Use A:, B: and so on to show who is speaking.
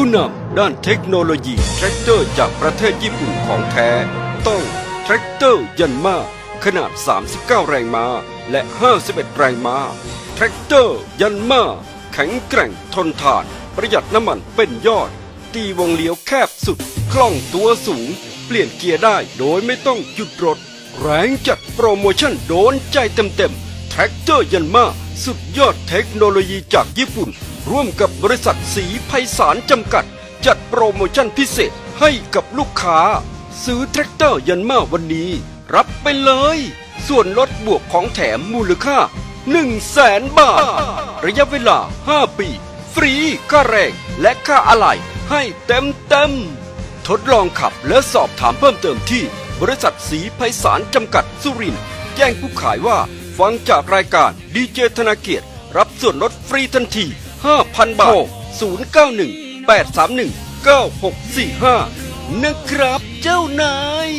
A: ผู้นำด้านเทคโนโลยีแทรกเตอร์จากประเทศญี่ปุ่นของแท้ ต้องแทรกเตอร์ยันมาขนาด 39 แรงม้า และ 51 แรงม้า แทรกเตอร์ยันมาแข็งแกร่งทนทาน ประหยัดน้ำมันเป็นยอด ตีวงเลี้ยวแคบสุด คล่องตัวสูง เปลี่ยนเกียร์ได้โดยไม่ต้องหยุดรถ แรงจัดโปรโมชั่นโดนใจเต็มๆแทรกเตอร์ยันมา สุดยอดเทคโนโลยีจากญี่ปุ่น ร่วมกับบริษัทสีไพศาลจำกัด จัดโปรโมชั่นพิเศษให้กับลูกค้า ซื้อแทรกเตอร์ยันมาวันนี้ รับไปเลย ส่วนลดบวกของแถมมูลค่า 1 0 0 0 0แสนบาท ระยะเวลา 5 ปี ฟรีค่าแรงและค่าอะไหล่ให้เต็มเต็มๆทดลองขับและสอบถามเพิ่มเติมที่บริษัทสีไพศาลจำกัดสุรินแจ้งผู้ขายว่า ฟังจากรายการดีเจธนาเกียรติ รับส่วนลดฟรีทันที 5,000 บาท 091 831 9645 นะครับเจ้านาย